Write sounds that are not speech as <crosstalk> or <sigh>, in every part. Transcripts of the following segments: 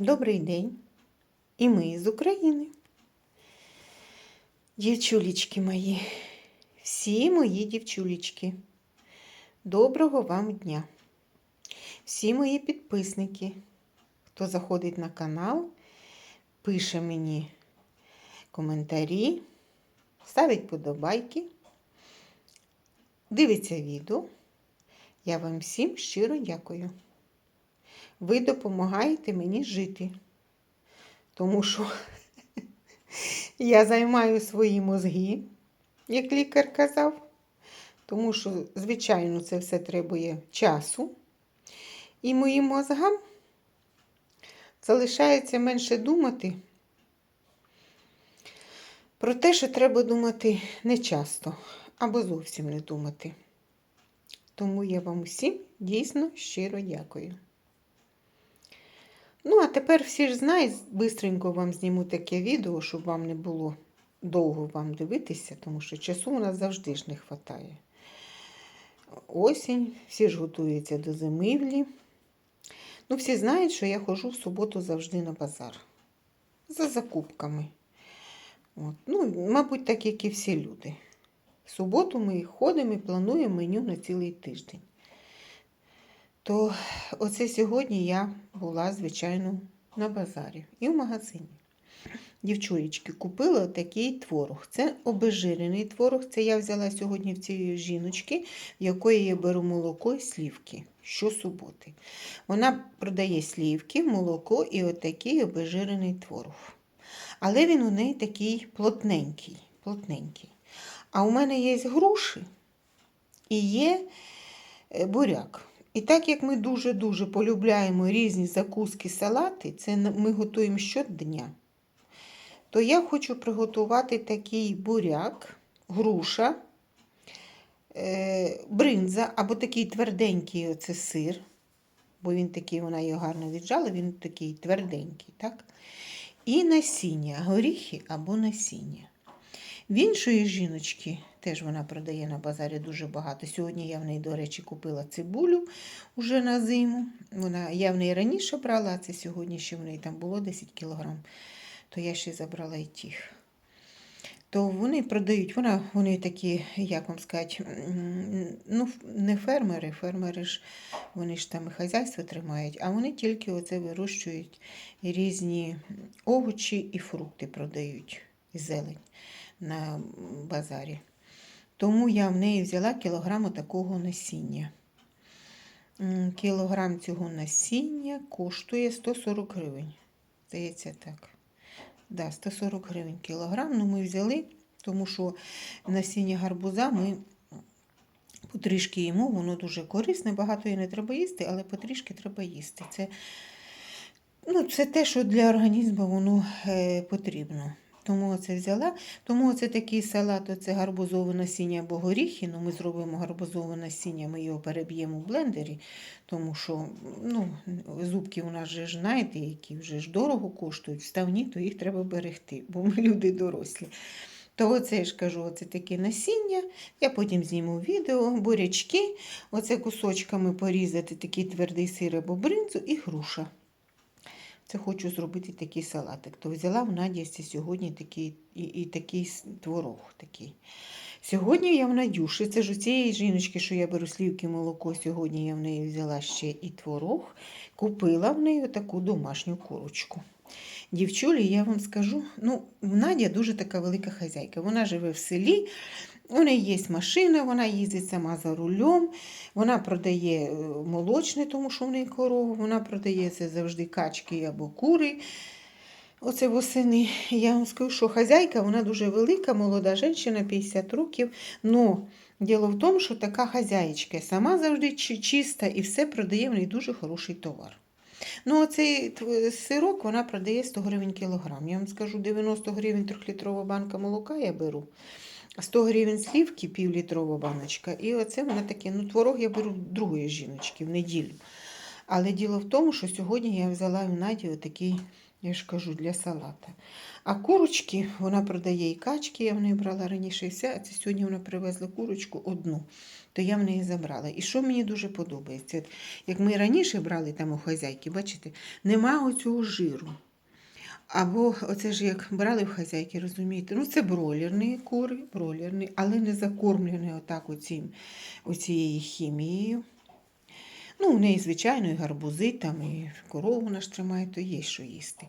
Добрий день. І ми з України. Дівчулечки мої, всі мої дівчулечки. Доброго вам дня. Всі мої підписники, хто заходить на канал, пише мені коментарі, ставить подобайки, дивиться відео. Я вам всім щиро дякую. Ви допомагаєте мені жити. Тому що <laughs> я займаю свої мозги, як лікар казав. Тому що, звичайно, це все требує часу. І моїм мозгам залишається менше думати про те, що треба думати не часто або зовсім не думати. Тому я вам усім дійсно щиро дякую. Ну, а тепер всі ж знають, бистренько вам зніму таке відео, щоб вам не було довго вам дивитися, тому що часу у нас завжди ж не вистачає. Осінь, всі ж готуються до зимівлі. Ну, всі знають, що я ходжу в суботу завжди на базар. За закупками. От. Ну, мабуть, так, як і всі люди. В суботу ми ходимо і плануємо меню на цілий тиждень. То оце сьогодні я була, звичайно, на базарі і в магазині. Дівчулечки, купила такий творог. Це обезжирений творог. Це я взяла сьогодні в цієї жіночки, в якої я беру молоко і слівки щосуботи. Вона продає слівки, молоко і отакий обезжирений творог. Але він у неї такий плотненький. плотненький. А у мене є груші і є е, буряк. І так як ми дуже-дуже полюбляємо різні закуски, салати, це ми готуємо щодня, то я хочу приготувати такий буряк, груша, е, бринза або такий тверденький оце сир, бо він такий, вона його гарно віджала, він такий тверденький. так? І насіння, горіхи або насіння. В іншої жіночки, теж вона продає на базарі дуже багато. Сьогодні я в неї, до речі, купила цибулю вже на зиму. Вона, Я в неї раніше брала, а це сьогодні ще в неї там було 10 кілограм, то я ще забрала і тих. То вони продають, вона, вони такі, як вам сказати, ну, не фермери, фермери ж, вони ж там і хазяйство тримають, а вони тільки оце вирощують різні овочі і фрукти продають, і зелень на базарі. Тому я в неї взяла кілограм такого насіння. Кілограм цього насіння коштує 140 гривень. Здається, так. Да, 140 гривень кілограм. Ну, ми взяли, тому що насіння гарбуза ми потрішки їмо, воно дуже корисне, багато її не треба їсти, але потрішки треба їсти. Це ну, це те, що для організму воно е, потрібно. Тому це взяла. Тому це такий салат, оце гарбузове насіння або горіхи. Ну, Ми зробимо гарбузове насіння, ми його переб'ємо в блендері, тому що ну, зубки у нас же знаєте, які вже ж дорого коштують, вставні, то їх треба берегти, бо ми <laughs> люди дорослі. То оце я ж кажу, оце таке насіння. Я потім зніму відео, бурячки, оце кусочками порізати такий твердий сир або бринзу і груша. Це хочу зробити такий салатик. То взяла в Надісті сьогодні такий і, і такий творог. такий. Сьогодні я в Надюші, це ж у цієї жіночки, що я беру слівки молоко, сьогодні я в неї взяла ще і творог, купила в неї таку домашню курочку. Дівчулі, я вам скажу, ну, Надя дуже така велика хазяйка. Вона живе в селі, у неї є машина, вона їздить сама за рулем, вона продає е, молочне, тому що в неї корова, вона продає це завжди качки або кури. Оце восени. Я вам скажу, що хазяйка вона дуже велика, молода жінка, 50 років. Но діло в тому, що така хазяєчка сама завжди чиста і все продає в неї дуже хороший товар. Ну, оцей сирок вона продає 100 гривень кілограм. Я вам скажу, 90 гривень 3-літрова банка молока я беру. 100 гривень слівки, півлітрова баночка. І оце вона таке, ну, творог я беру другої жіночки в неділю. Але діло в тому, що сьогодні я взяла в Наді отакий Я ж кажу, для салата. А курочки вона продає і качки, я в неї брала раніше і все, а це сьогодні вона привезла курочку одну, то я в неї забрала. І що мені дуже подобається? Як ми раніше брали там у хазяйки, бачите, нема оцього жиру. Або оце ж як брали в хазяйки, розумієте, ну це бройлерні кури, бройлерні, але не закормлені отак оцім, оцією хімією. Ну, у неї, звичайно, і гарбузи, там, і корову ж тримає, то є що їсти.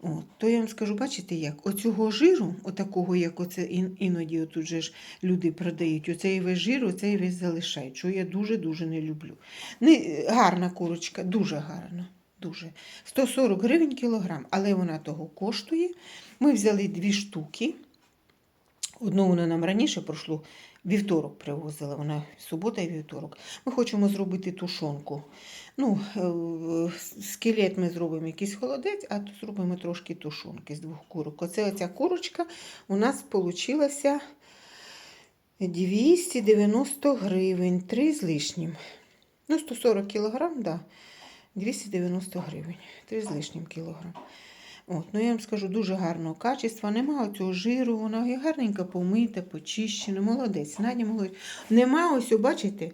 От, то я вам скажу, бачите, як оцього жиру, отакого, як оце ін- іноді отут же ж люди продають, оцей весь жир, оцей весь залишають, що я дуже-дуже не люблю. Не, гарна курочка, дуже гарна. Дуже. 140 гривень кілограм, але вона того коштує. Ми взяли дві штуки. Одну вона нам раніше пройшло, вівторок привозила, вона субота і вівторок. Ми хочемо зробити тушонку. Ну, е, скелет ми зробимо якийсь холодець, а тут зробимо трошки тушонки з двох курок. Оце оця курочка у нас вийшла 290 гривень, 3 з лишнім. Ну, 140 кілограм, да. 290 гривень, 3 з лишнім кілограм. От, ну я вам скажу, дуже гарного качества, нема цього жиру, вона гарненько помита, почищена, молодець, Надя молодець. Нема ось, бачите,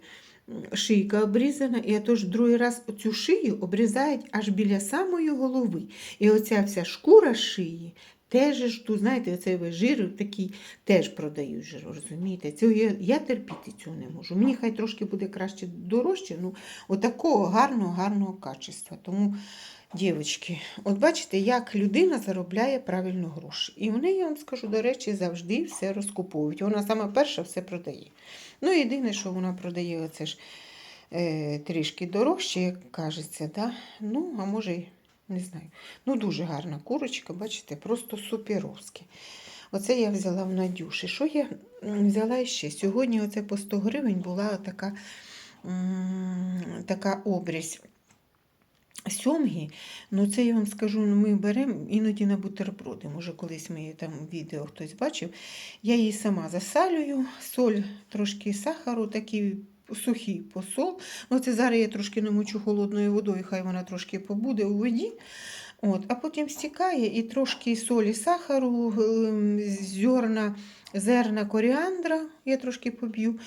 шийка обрізана, і тож другий раз цю шию обрізають аж біля самої голови. І оця вся шкура шиї теж ж тут, знаєте, весь жир такий теж продають жир, розумієте? Цього я, я терпіти цього не можу. Мені хай трошки буде краще дорожче, ну отакого гарного, гарного качества. Тому Дівочки, от бачите, як людина заробляє правильно гроші. І вони, я вам скажу, до речі, завжди все розкуповують. Вона саме перша все продає. Ну, єдине, що вона продає, це ж е, трішки дорожче, як кажеться. Да? Ну, а може, не знаю. Ну, дуже гарна курочка, бачите, просто суперовське. Оце я взяла в Надюші. Що я взяла ще? Сьогодні оце по 100 гривень була така, така обрізь сьомги, ну це я вам скажу, ну, ми беремо іноді на бутерброди. Може, колись ми там відео хтось бачив. Я її сама засалюю, соль, трошки сахару, такий сухий посол. Ну, це зараз я трошки намочу холодною водою, хай вона трошки побуде у воді. От, а потім стікає і трошки солі сахару, ем, зерна, зерна коріандра, я трошки поб'ю,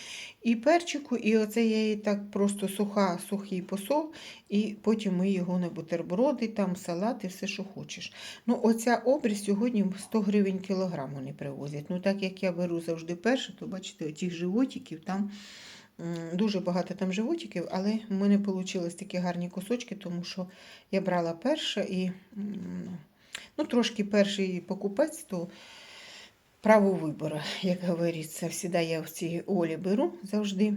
і перчику, і оце я її так просто суха, сухий посол, і потім ми його на бутерброди, там салати, все, що хочеш. Ну, оця обріз сьогодні 100 гривень кілограм вони привозять. Ну, так як я беру завжди перше, то бачите, оцих животиків там дуже багато там животиків, але в мене вийшли такі гарні кусочки, тому що я брала перше і ну, трошки перший покупець, то право вибору, <laughs> як говориться. Всіда я в цій олі беру завжди.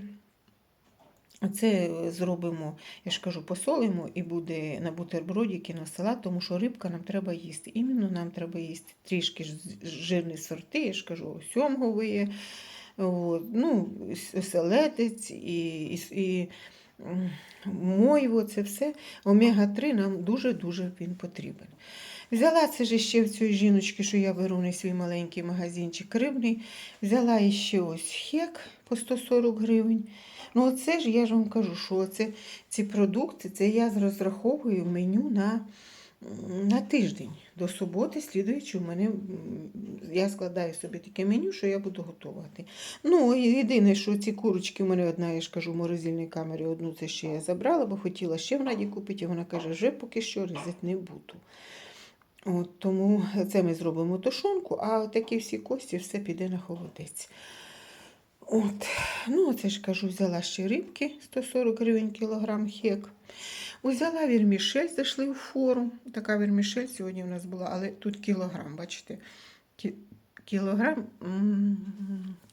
Це зробимо, я ж кажу, посолимо і буде на бутербродики, на салат, тому що рибка нам треба їсти. Іменно нам треба їсти трішки жирні сорти, я ж кажу, сьомгові, от, ну, селедець і, і, і мойво, це все. Омега-3 нам дуже-дуже він потрібен. Взяла це ж ще в цієї жіночки, що я беру на свій маленький магазинчик рибний. Взяла ще ось хек по 140 гривень. Ну, оце ж я ж вам кажу, що це, ці продукти, це я розраховую меню на, на тиждень. До суботи, слідуючи, у мене я складаю собі таке меню, що я буду готувати. Ну, єдине, що ці курочки у мене одна, я ж кажу, в морозильній камері, одну це ще я забрала, бо хотіла ще в Наді купити, а вона каже, вже поки що різати не буду. От, тому це ми зробимо тушонку, а такі всі кості все піде на холодець. От, ну, оце ж кажу, взяла ще рибки 140 гривень кілограм хек. Взяла вірмішель, зайшли в форум. Така вірмішель сьогодні у нас була, але тут кілограм, бачите. Кілограм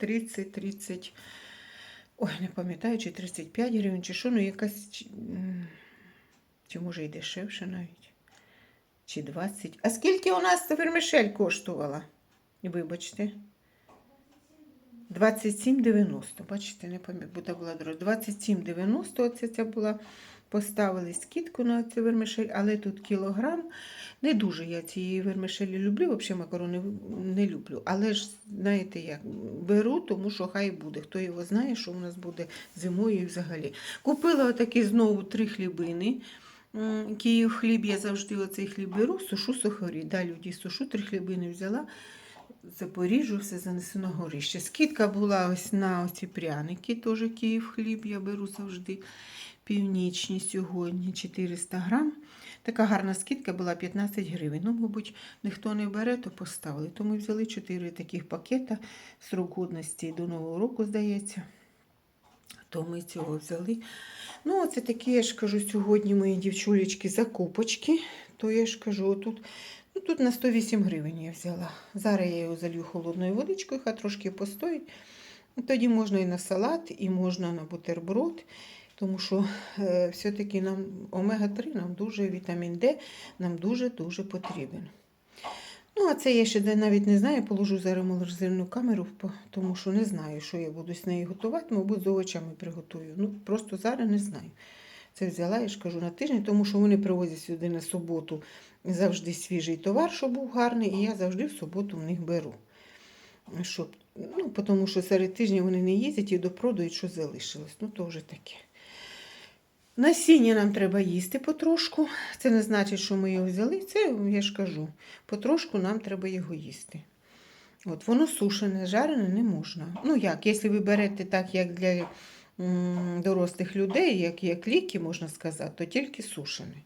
30-30, ой, не пам'ятаю, чи 35 гривень, чи що, ну якась, чи, може і дешевше навіть. Чи 20. А скільки у нас вермишель коштувала? Вибачте. 27,90. Бачите, не пам'ятаю, була дорога. 27,90 оце ця була. Поставили скидку на цю вермишель, але тут кілограм. Не дуже я цієї вермишелі люблю, взагалі макарони не люблю. Але ж, знаєте як, беру, тому що хай буде. Хто його знає, що у нас буде зимою і взагалі. Купила отакі знову три хлібини. Київ хліб, я завжди оцей хліб беру, сушу сухарі. Да, люди, сушу, три хлібини взяла. Запоріжжю все занесу на горище. Скидка була ось на оці пряники, теж Київ хліб, я беру завжди північні сьогодні 400 грам. Така гарна скидка була 15 гривень. Ну, мабуть, ніхто не бере, то поставили. То ми взяли 4 таких пакета срок годності до Нового року, здається. То ми цього взяли. Ну, оце такі, я ж кажу, сьогодні мої дівчулечки закупочки. То я ж кажу, тут, ну, тут на 108 гривень я взяла. Зараз я його залью холодною водичкою, хай трошки постоїть. Тоді можна і на салат, і можна на бутерброд. Тому що е, все-таки нам омега-3, нам дуже вітамін Д, нам дуже-дуже потрібен. Ну, а це я ще навіть не знаю, положу зараз морозильну камеру, тому що не знаю, що я буду з нею готувати, мабуть, з овочами приготую. Ну, просто зараз не знаю. Це взяла, я ж кажу, на тиждень, тому що вони привозять сюди на суботу завжди свіжий товар, щоб був гарний, і я завжди в суботу в них беру. Щоб, ну, тому що серед тижня вони не їздять і допродають, що залишилось. Ну, то вже таке. Насіння нам треба їсти потрошку. Це не значить, що ми його взяли. Це, я ж кажу, потрошку нам треба його їсти. От, воно сушене, жарене не можна. Ну як, якщо ви берете так, як для дорослих людей, як, як ліки, можна сказати, то тільки сушене.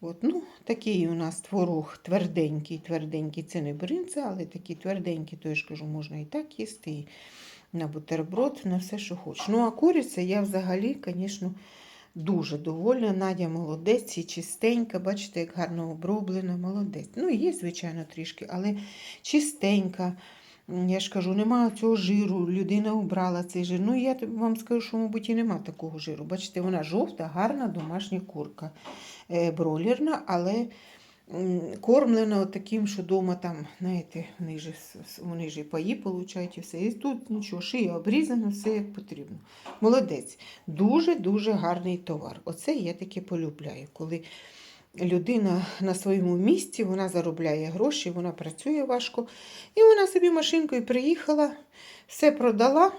От, ну, такий у нас творог тверденький, тверденький, це не бринза, але такі тверденькі, то я ж кажу, можна і так їсти, і на бутерброд, на все, що хочеш. Ну, а куриця я взагалі, звісно, дуже довольна. Надя молодець і чистенька, бачите, як гарно оброблена, молодець. Ну, є, звичайно, трішки, але чистенька. Я ж кажу, немає цього жиру, людина обрала цей жир. Ну, я вам скажу, що, мабуть, і нема такого жиру. Бачите, вона жовта, гарна домашня курка. Бролірна, але кормлена таким, що вдома там, знаєте, вони вони ж і паї получають і все. І тут нічого, шия обрізана, все як потрібно. Молодець. Дуже-дуже гарний товар. Оце я таке полюбляю, коли людина на своєму місці, вона заробляє гроші, вона працює важко. І вона собі машинкою приїхала, все продала.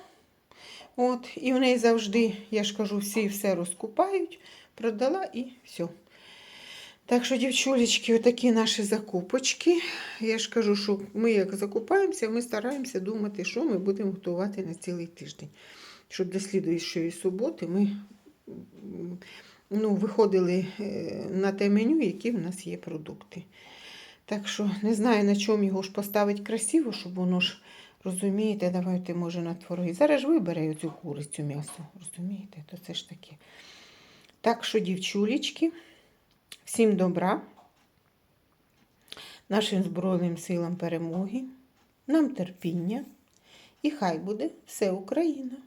От, і в неї завжди, я ж кажу, всі все розкупають, продала і все. Так що, дівчулечки, отакі наші закупочки. Я ж кажу, що ми як закупаємося, ми стараємося думати, що ми будемо готувати на цілий тиждень. Щоб до слідуючої суботи ми ну, виходили е, на те меню, які в нас є продукти. Так що не знаю, на чому його ж поставити красиво, щоб воно ж, розумієте, давайте, може, на твороги. Зараз вибере цю курицю м'ясо, розумієте, то це ж таке. Так що, дівчулечки, всім добра, нашим Збройним силам перемоги, нам терпіння, і хай буде все Україна!